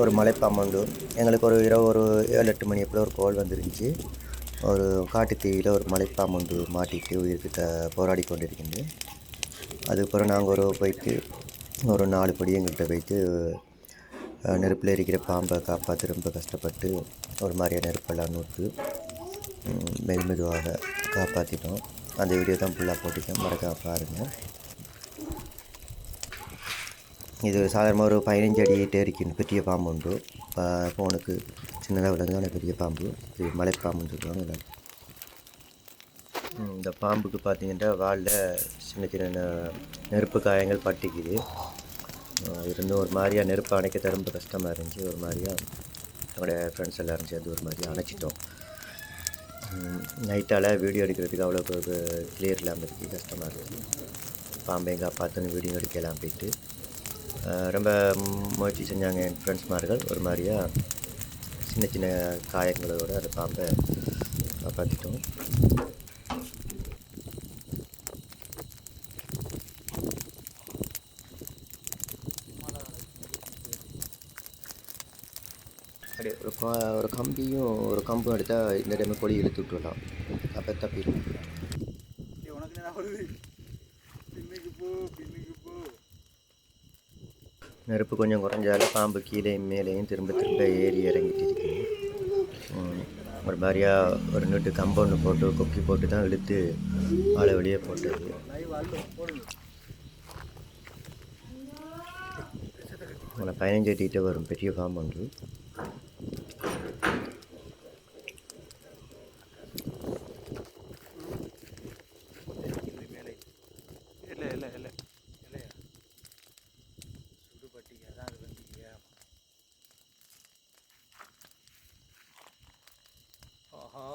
ஒரு மலைப்பாம்பு உண்டு எங்களுக்கு ஒரு இரவு ஒரு ஏழு எட்டு மணி எப்போ ஒரு கோல் வந்துருந்துச்சு. ஒரு காட்டுத்தீவில் ஒரு மலைப்பாம்பு உண்டு மாட்டிட்டு உயிர்கிட்ட போராடி கொண்டிருக்கின்றது அதுக்கப்புறம் நாங்கள் ஒரு போயிட்டு ஒரு நாலு படி எங்கள்கிட்ட போயிட்டு நெருப்பில் இருக்கிற பாம்பை காப்பாற்ற ரொம்ப கஷ்டப்பட்டு ஒரு மாதிரியான நெருப்பெல்லாம் நூற்று ம், மெது மெதுவாக காப்பாற்றிட்டோம் அந்த வீடியோ தான் ஃபுல்லாக போட்டுக்கேன் மறக்காம பாருங்கள் இது சாதாரணமாக ஒரு பதினஞ்சு அடி டேரிக்கின் பெரிய பாம்பு உண்டு. இப்போ ஃபோனுக்கு சின்னதாக விளங்குதான பெரிய பாம்பு. இது மலைப்பாம்புன்னு சொல்லுவாங்க. இந்த பாம்புக்கு பார்த்தீங்கன்னா வாலில் சின்ன சின்ன நெருப்பு காயங்கள் பட்டிக்குது. அஹ் இருந்தும் ஒரு மாதிரியாக நெருப்பு அணைக்க ரொம்ப கஷ்டமாக இருந்துச்சு. ஒரு மாதிரியாக என்னோடய ஃப்ரெண்ட்ஸ் எல்லாரும் சேர்ந்து ஒரு மாதிரி அணைச்சிட்டோம். நைட்டால் வீடியோ எடுக்கிறதுக்கு அவ்வளோ கிளியர் இல்லாமல் இருக்குது கஷ்டமாக இருக்குது பாம்பை காப்பாற்றுன்னு வீடியோ எடுக்கலாம் போயிட்டு ரொம்ப முயற்சி செஞ்சாங்க என் ஃப்ரெண்ட்ஸ்மார்கள் ஒரு மாதிரியாக சின்ன சின்ன காயங்களோட அந்த பாம்பை காப்பாற்றிட்டோம் அப்படியே ஒரு ஒரு கம்பியும் ஒரு கம்பும் எடுத்தால் இந்த டைம் கொடி இழுத்து விட்டுடலாம் அப்போ தப்பிடும். உனக்கு என்ன பின்னுக்கு போ பின்னுக்கு நெருப்பு கொஞ்சம் குறைஞ்சால பாம்பு கீழேயும் மேலேயும் திரும்ப திரும்ப ஏறி இறங்கிட்டு இருக்குது ஒரு மாதிரியா ஒரு நெட்டு கம்பவுண்டு போட்டு கொக்கி போட்டு தான் இழுத்து ஆளை வெளியே போட்டது. லைவ் அல்ல போடுங்க பதினஞ்சு வரும் பெரிய பாம்பு ஒன்று மேலே இல்லை இல்லை இல்லை இல்லையா சுடுபட்டிங்க அதான் அது வந்தீங்க ஆஹா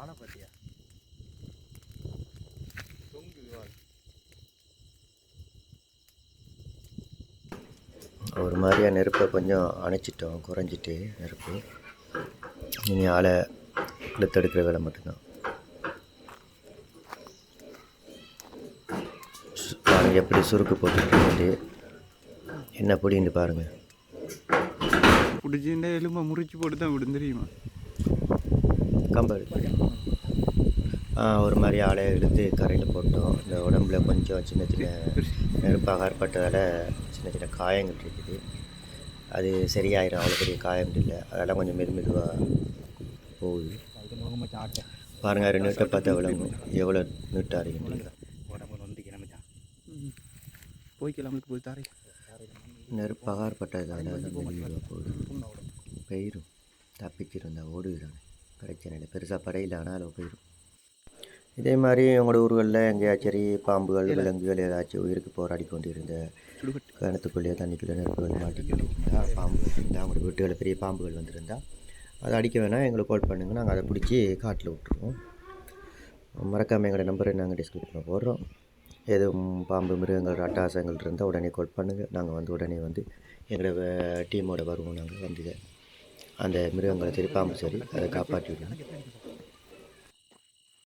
வாழைப்பட்டியா தொங்குது வாழ். ஒரு மாதிரியா நெருப்பை கொஞ்சம் அணைச்சிட்டோம் குறைஞ்சிட்டு நெருப்பு. இனி ஆளை இழுத்தெடுக்கிற வேலை மட்டும்தான். சு- பாருங்க எப்படி சுருக்கு போட்டுட்டு என்ன பொடின்னு பாருங்கள் பிடிச்சிருந்தா எலும்பை முறிச்சு போட்டு தான் விடும் தெரியுமா? கம்பு எடுத்து ஒரு மாதிரி ஆளை எடுத்து கரையில் போட்டோம். இந்த உடம்புல கொஞ்சம் சின்ன சின்ன நெருப்பாக ஏற்பட்டதால் சின்ன சின்ன காயங்கள் இருக்குது. அது சரியாயிடும் அவ்வளோ பெரிய காயம் இல்லை. அதெல்லாம் கொஞ்சம் மெது மெதுவாக போகுது. பாருங்கள் ரெண்டு நீட்டை பார்த்தா எவ்வளோ எவ்வளோ நீட்டாக இருக்குன்னு போய் போய் தாரே நெருப்பாக ஏற்பட்டதால் மெதுவாக பெயரும் போயிடும் தப்பிச்சிருந்தா ஓடுகிறாங்க பிரச்சனை இல்லை. பெருசாக படையில் ஆனாலும் போயிடும் இதே மாதிரி உங்களோட ஊர்களில் எங்கேயாச்சும் சரி பாம்புகள் விலங்குகள் ஏதாச்சும் உயிருக்கு போராடி கொண்டிருந்த கிணத்துக்குள்ளேயே தண்ணிக்குள்ளே நெருப்புகள் மாட்டிக்கிட்டு பாம்பு இருந்தால் உங்களோட வீட்டுகளில் பெரிய பாம்புகள் வந்திருந்தா அதை அடிக்க வேணால் எங்களுக்கு கால் பண்ணுங்கள் நாங்கள் அதை பிடிச்சி காட்டில் விட்டுருவோம். மறக்காமல் எங்களோட நம்பரை நாங்கள் டிஸ்கிரிப்ஷனில் போடுறோம். எதுவும் பாம்பு மிருகங்கள் அட்டாசங்கள் இருந்தால் உடனே கால் பண்ணுங்கள் நாங்கள் வந்து உடனே வந்து எங்களோட டீமோட வருவோம். நாங்கள் வந்து அந்த மிருகங்களை சரி பாம்பு சரி அதை காப்பாற்றிவிடும்